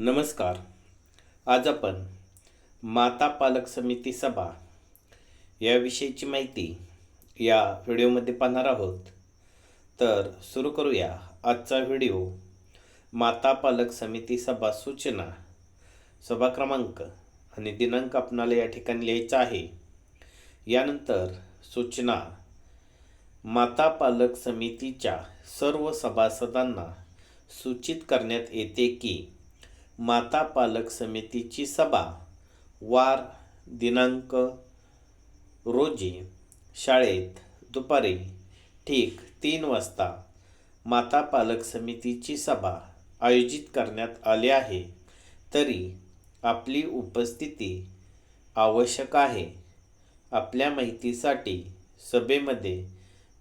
नमस्कार. आज आपण माता पालक समिती सभा याविषयीची माहिती या व्हिडिओमध्ये पाहणार आहोत. तर सुरू करूया आजचा व्हिडिओ. माता पालक समिती सभा सूचना. सभा क्रमांक आणि दिनांक आपणाला या ठिकाणी लिहायचा आहे. यानंतर सूचना. माता पालक समितीच्या सर्व सभासदांना सूचित करण्यात येते की माता पालक समितीची सभा. वार दिनांक रोजी शाळेत दुपारी ठीक तीन वाजता माता पालक समितीची सभा आयोजित करण्यात आली आहे. तरी आपली उपस्थिती आवश्यक आहे. आपल्या माहितीसाठी सभेमध्ये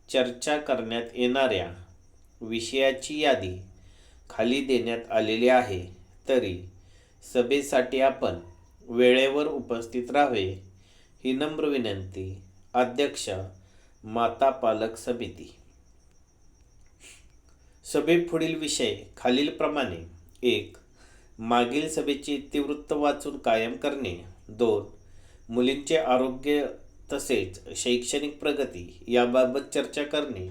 चर्चा करण्यात येणाऱ्या विषयाची यादी खाली देण्यात आलेली आहे. तरी सभेसाठी आपण वेळेवर उपस्थित राहावे ही नम्र विनंती अध्यक्ष माता पालक समिती. सभे पुढील विषय खालीलप्रमाणे. एक मागील सभेचे इतिवृत्त वाचून कायम करणे. दोन मुलींचे आरोग्य तसेच शैक्षणिक प्रगती याबाबत चर्चा करणे.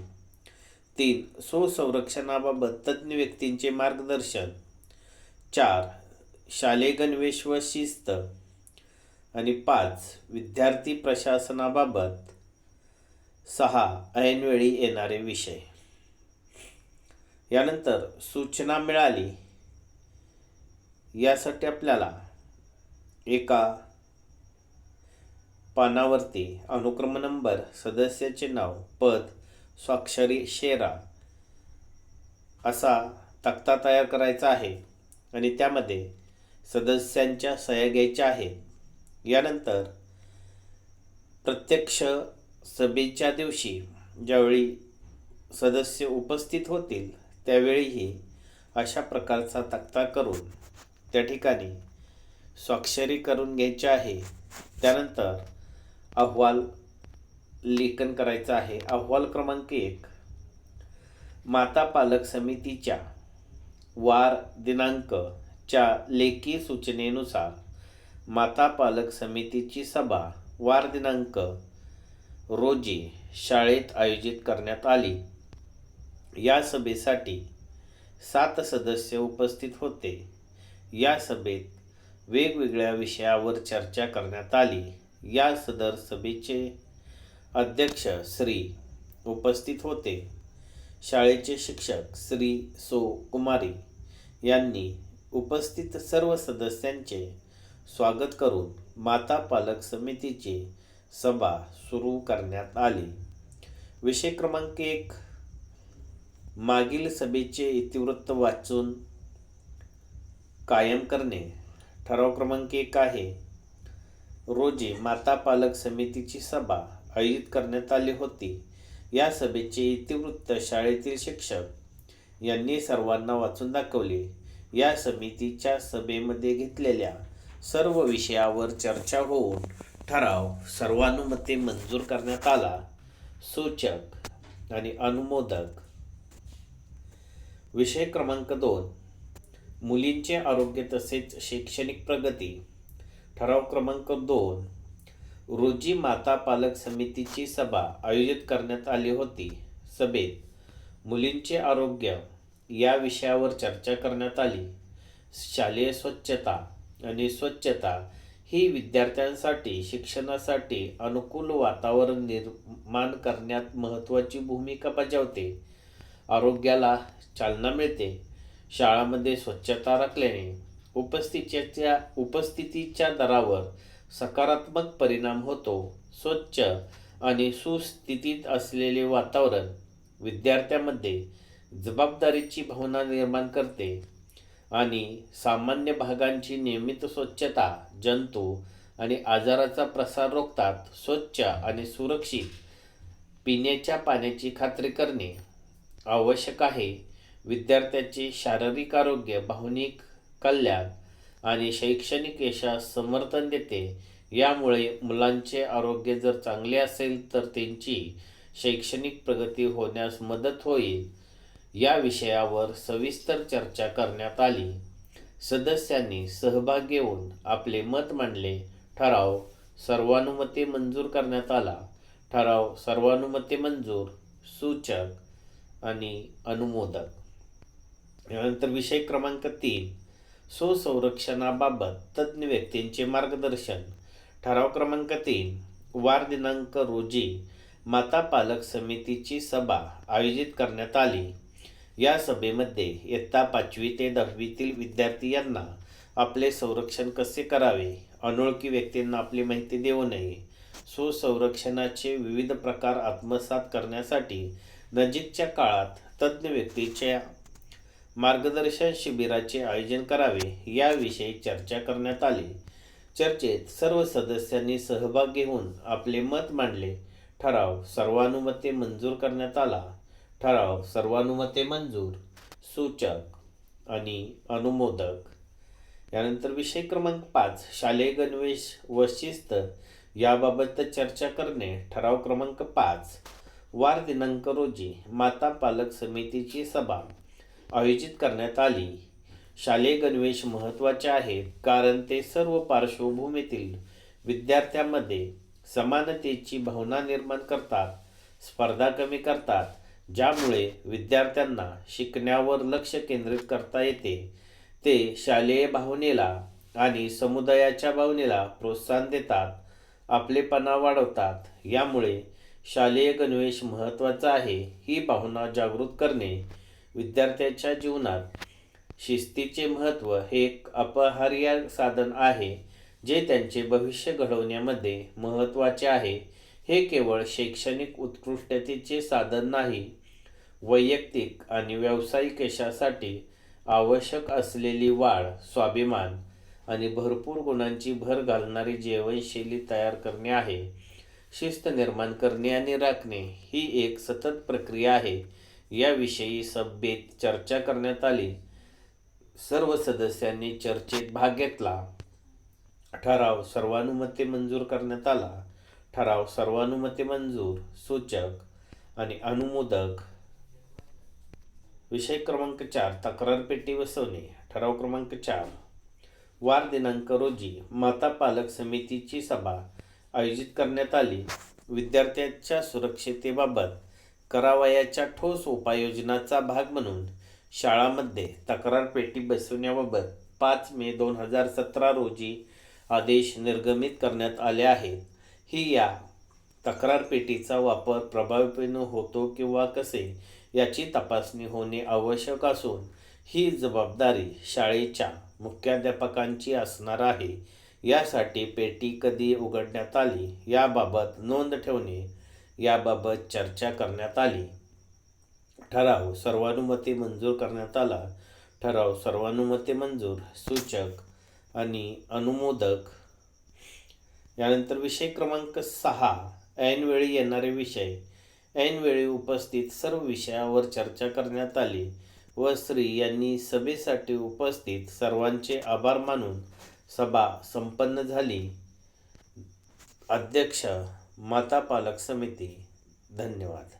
तीन स्वसंरक्षणाबाबत तज्ज्ञ व्यक्तींचे मार्गदर्शन चार शालेय गणवेश व शिस्त. आणि पाच विद्यार्थी प्रशासनाबाबत. सहा ऐनवेळी येणारे विषय. यानंतर सूचना मिळाली. यासाठी आपल्याला एका पानावरती अनुक्रम नंबर सदस्याचे नाव पद स्वाक्षरी शेरा असा तक्ता तयार करायचा आहे. आणि त्यामध्ये सदस्यांच्या सह्या घ्यायच्या आहेत. यानंतर प्रत्यक्ष सभेच्या दिवशी ज्यावेळी सदस्य उपस्थित होतील त्यावेळीही अशा प्रकारचा तक्ता करून त्या ठिकाणी स्वाक्षरी करून घ्यायची आहे. त्यानंतर अहवाल लेखन करायचं आहे. अहवाल क्रमांक एक माता पालक समितीच्या वार दिनांक च्या लेखी सूचनेनुसार माता पालक समितीची सभा वार दिनांक रोजी शाळेत आयोजित करण्यात आली. या सभेसाठी सात सदस्य उपस्थित होते. या सभेत वेगवेगळ्या विषयावर चर्चा करण्यात आली. या सदर सभेचे अध्यक्ष श्री उपस्थित होते. शाळेचे शिक्षक श्री सो कुमारी यांनी उपस्थित सर्व सदस्यांचे स्वागत करून माता पालक समितीची सभा सुरू करण्यात आली. विषय क्रमांक एक मागील सभेचे इतिवृत्त वाचून कायम करणे. ठराव क्रमांक एक आहे. रोजी माता पालक समितीची सभा आयोजित करण्यात आली होती. या सभेचे इतिवृत्त शाळेतील शिक्षक यांनी सर्वांना वाचून दाखवले. या समितीच्या सभेमध्ये घेतलेल्या सर्व विषयावर चर्चा होऊन ठराव सर्वानुमते मंजूर करण्यात आला. सूचक आणि अनुमोदक. विषय क्रमांक दोन. मुलींचे आरोग्य तसेच शैक्षणिक प्रगती. ठराव क्रमांक दोन. रोजी माता पालक समितीची सभा आयोजित करण्यात आली होती. सभेत मुलींचे आरोग्य या विषयावर चर्चा करण्यात आली. शालेय स्वच्छता आणि स्वच्छता ही विद्यार्थ्यांसाठी शिक्षणासाठी अनुकूल वातावरण निर्माण करण्यात महत्त्वाची भूमिका बजावते. आरोग्याला चालना मिळते. शाळामध्ये स्वच्छता राखल्याने उपस्थितीच्या उपस्थितीच्या दरावर सकारात्मक परिणाम होतो. स्वच्छ आणि सुस्थितीत असलेले वातावरण विद्यार्थ्यांमध्ये जबाबदारीची भावना निर्माण करते आणि सामान्य भागांची नियमित स्वच्छता जंतू आणि आजाराचा प्रसार रोखतात स्वच्छ आणि सुरक्षित पिण्याच्या पाण्याची खात्री करणे आवश्यक आहे. विद्यार्थ्याचे शारीरिक आरोग्य भावनिक कल्याण आणि शैक्षणिक यशास समर्थन देते. यामुळे मुलांचे आरोग्य जर चांगले असेल तर त्यांची शैक्षणिक प्रगती होण्यास मदत होईल. या विषयावर सविस्तर चर्चा करण्यात आली. सदस्यांनी सहभाग घेऊन आपले मत मांडले. ठराव सर्वानुमते मंजूर करण्यात आला. ठराव सर्वानुमते मंजूर सूचक आणि अनुमोदक. यानंतर विषय क्रमांक तीन. स्वसंरक्षणाबाबत तज्ज्ञ व्यक्तींचे मार्गदर्शन. ठराव क्रमांक तीन. वार दिनांक रोजी माता पालक समितीची सभा आयोजित करण्यात आली. या सभेमध्ये इयत्ता पाचवी ते दहावीतील विद्यार्थी यांना आपले संरक्षण कसे करावे अनोळखी व्यक्तींना आपली माहिती देऊ नये सुसंरक्षणाचे विविध प्रकार आत्मसात करण्यासाठी नजीकच्या काळात तज्ज्ञ व्यक्तीच्या मार्गदर्शन शिबिराचे आयोजन करावे याविषयी चर्चा करण्यात आली. चर्चेत सर्व सदस्यांनी सहभाग घेऊन आपले मत मांडले. ठराव सर्वानुमते मंजूर करण्यात आला. ठराव सर्वानुमते मंजूर सूचक आणि अनुमोदक. यानंतर विषय क्रमांक पाच शालेय गणवेश व शिस्त याबाबत चर्चा करणे. ठराव क्रमांक पाच वार दिनांक रोजी माता पालक समितीची सभा आयोजित करण्यात आली. शालेय गणवेश महत्त्वाचे आहेत कारण ते सर्व पार्श्वभूमीतील विद्यार्थ्यांमध्ये समानतेची भावना निर्माण करतात स्पर्धा कमी करतात ज्यामुळे विद्यार्थ्यांना शिकण्यावर लक्ष केंद्रित करता येते. ते शालेय भावनेला आणि समुदायाच्या भावनेला प्रोत्साहन देतात आपलेपणा वाढवतात. यामुळे शालेय गणवेश महत्त्वाचा आहे ही भावना जागृत करणे विद्यार्थ्याच्या जीवनात शिस्तीचे महत्त्व हे एक अपहार्य साधन आहे. जे त्यांचे भविष्य घडवण्यामध्ये महत्त्वाचे आहे हे केवळ शैक्षणिक उत्कृष्टतेचे साधन नाही वैयक्तिक आणि व्यावसायिक यशासाठी आवश्यक असलेली वाढ स्वाभिमान आणि भरपूर गुणांची भर घालणारी जीवनशैली तयार करणे आहे. शिस्त निर्माण करणे आणि राखणे ही एक सतत प्रक्रिया आहे. याविषयी सभेत चर्चा करण्यात आली. सर्व सदस्यांनी चर्चेत भाग घेतला. ठराव सर्वानुमते मंजूर करण्यात आला. ठराव सर्वानुमते मंजूर सूचक आणि अनुमोदक. विषय क्रमांक चार तक्रार पेटी बसवणे ठराव क्रमांक चार. वार दिनांक रोजी माता पालक समितीची सभा आयोजित करण्यात आली. विद्यार्थ्यांच्या सुरक्षितेबाबत करावयाच्या ठोस उपाययोजनाचा भाग म्हणून शाळांमध्ये तक्रार पेटी बसवण्याबाबत पाच मे दोन हजार सतरा रोजी आदेश निर्गमित करण्यात आले आहेत. ही या तक्रार पेटीचा वापर प्रभावीपणे होतो किंवा कसे याची तपासणी होणे आवश्यक असून ही जबाबदारी शाळेच्या मुख्याध्यापकांची असणार आहे. यासाठी पेटी कधी उघडण्यात आली याबाबत नोंद ठेवणे याबाबत चर्चा करण्यात आली. ठराव सर्वानुमते मंजूर करण्यात आला. ठराव सर्वानुमते मंजूर. सूचक आणि अनुमोदक. यानंतर विषय क्रमांक सहा ऐनवेळी येणारे विषय. ऐनवेळी उपस्थित सर्व विषयावर चर्चा करण्यात आली व श्री यांनी सभेसाठी उपस्थित सर्वांचे आभार मानून सभा संपन्न झाली. अध्यक्ष माता पालक समिती. धन्यवाद.